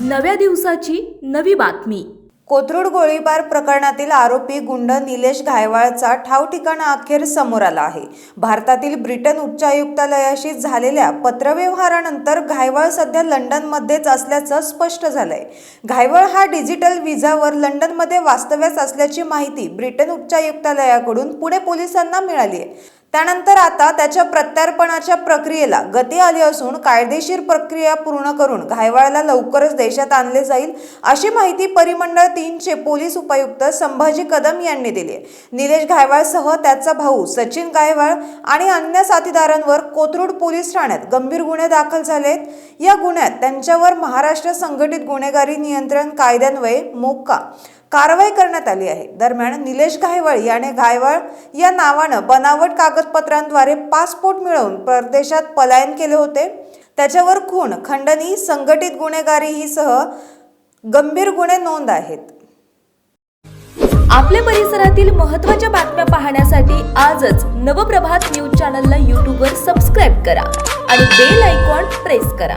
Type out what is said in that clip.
नव्या दिवसाची नवी बातमी. कोथरूड गोळीबार प्रकरणातील आरोपी गुंड निलेश घायवाळचा ठाव ठिकाणा अखेर समोर आला आहे. भारतातील ब्रिटन उच्चायुक्तालयाशी झालेल्या पत्रव्यवहारानंतर घायवाळ सध्या लंडनमध्येच असल्याचं स्पष्ट झालंय. घायवळ हा डिजिटल विजावर लंडनमध्ये वास्तव्यास असल्याची माहिती ब्रिटन उच्चायुक्तालयाकडून पुणे पोलिसांना मिळाली आहे त्यानंतर आता त्याच्या प्रत्यार्पणाच्या प्रक्रियेला गती आली असून कायदेशीर प्रक्रिया पूर्ण करून घायवाळला लवकरच देशात आणले जाईल अशी माहिती परिमंडळ तीनचे पोलीस उपायुक्त संभाजी कदम यांनी दिली आहे. निलेश घायवाळसह त्याचा भाऊ सचिन गायवाळ आणि अन्य साथीदारांवर कोथरूड पोलीस ठाण्यात गंभीर गुन्हे दाखल झालेत या गुन्ह्यात त्यांच्यावर महाराष्ट्र संघटित गुन्हेगारी नियंत्रण कायद्यान्वये मोक्का कारवाई करण्यात आली आहे. दरम्यान निलेश घायवळ याने घायवळ या नावानं बनावट कागदपत्रांद्वारे पासपोर्ट मिळवून परदेशात पलायन केले होते. त्याच्यावर खून खंडणी संघटित गुन्हेगारी ही सह गंभीर गुन्हे नोंद आहेत. आपल्या परिसरातील महत्त्वाच्या बातम्या पाहण्यासाठी आजच नवप्रभात न्यूज चॅनलला यूट्यूबवर सबस्क्राईब करा आणि बेल आयकॉन प्रेस करा.